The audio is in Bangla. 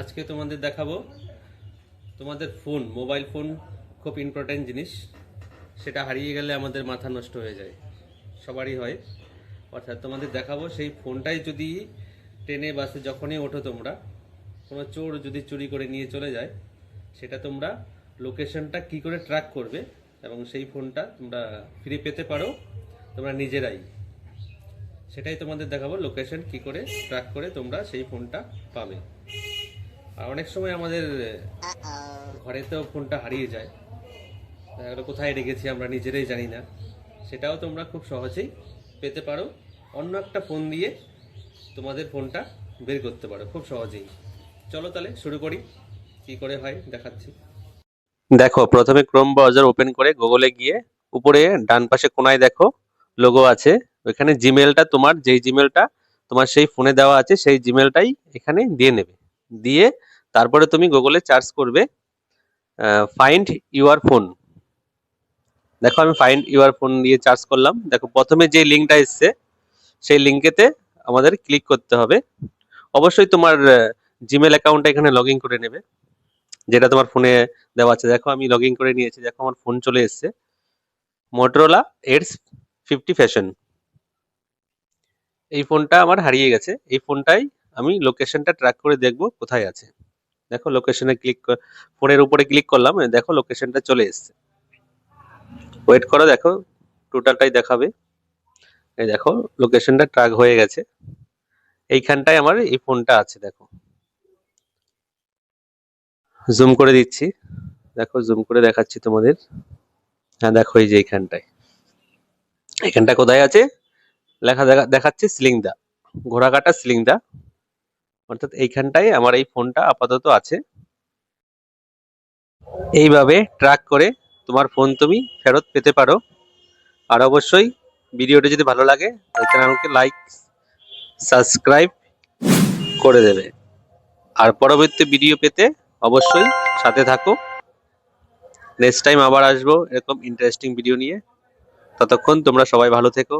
আজকে তোমাদের দেখাবো তোমাদের ফোন মোবাইল ফোন খুব ইম্পর্ট্যান্ট জিনিস। সেটা হারিয়ে গেলে আমাদের মাথা নষ্ট হয়ে যায়। সবারই হয়। অর্থাৎ তোমাদের দেখাবো সেই ফোনটাই যদি ট্রেনে, বাসে যখনই ওঠো তোমরা, কোনো চোর যদি চুরি করে নিয়ে চলে যায়, সেটা তোমরা লোকেশনটা কি করে ট্র্যাক করবে এবং সেই ফোনটা তোমরা ফ্রি পেতে পারো, তোমরা নিজেরাই। সেটাই তোমাদের দেখাবো লোকেশন কি করে ট্র্যাক করে তোমরা সেই ফোনটা পাবে। আর অনেক সময় আমাদের ঘরেতেও ফোনটা হারিয়ে যায়। গেলো কোথায় রেখেছি আমরা নিজেরাই জানি না। সেটাও তোমরা খুব সহজেই পেতে পারো। অন্য একটা ফোন দিয়ে তোমাদের ফোনটা বের করতে পারো খুব সহজেই। চলো তাহলে শুরু করি। কি করে হয় দেখাচ্ছি। দেখো, প্রথমে ক্রোম ব্রাউজার ওপেন করে গুগলে গিয়ে উপরে ডান পাশে কোনায় দেখো লোগো আছে। ওইখানে জিমেলটা তোমার, যেই জিমেলটা তোমার সেই ফোনে দেওয়া আছে, সেই জিমেলটাই এখানে দিয়ে নেবে। দিয়ে তারপরে তুমি গুগলে সার্চ করবে ফাইন্ড ইউর ফোন দেখো আমি ফাইন্ড ইউর ফোন দিয়ে সার্চ করলাম। দেখো প্রথমে যে লিঙ্কটা এসছে, সেই লিঙ্কেতে আমাদের ক্লিক করতে হবে। অবশ্যই তোমার জিমেল অ্যাকাউন্টটা এখানে লগ করে নেবে, যেটা তোমার ফোনে দেওয়া আছে। দেখো আমি লগ করে নিয়েছি। দেখো আমার ফোন চলে এসছে। মোটরোলা এডস ফিফটি ফ্যাশন এই ফোনটা আমার হারিয়ে গেছে। এই ফোনটাই আমি লোকেশনটা ট্র্যাক করে দেখব কোথায় আছে। দেখো লোকেশনে ক্লিক ফোনের উপরে ক্লিক করলাম দেখো লোকেশনটা চলে এসছে। ওয়েট করো, দেখো টোটালটাই দেখাবে। এই দেখো লোকেশনটা ট্র্যাক হয়ে গেছে। এইখানটায় আমার এই ফোনটা আছে, দেখো। জুম করে দিচ্ছি। দেখো জুম করে দেখাচ্ছি তোমাদের। হ্যাঁ দেখো এই যে এইখানটায়। এখানটা কোথায় আছে? লেখা দেখা- দেখাচ্ছে সিলিংদা। ঘোড়াকাটা সিলিংদা। অর্থাৎ এইখানটায় আমার এই ফোনটা আপাতত আছে। এইভাবে ট্র্যাক করে তোমার ফোন তুমি ফেরত পেতে পারো। আর অবশ্যই ভিডিওটা যদি ভালো লাগে, তাহলে চ্যানেলকে লাইক সাবস্ক্রাইব করে দেবে। আর পরবর্তী ভিডিও পেতে অবশ্যই সাথে থাকো। নেক্সট টাইম আবার আসব এরকম ইন্টারেস্টিং ভিডিও নিয়ে। ততক্ষণ তোমরা সবাই ভালো থেকো।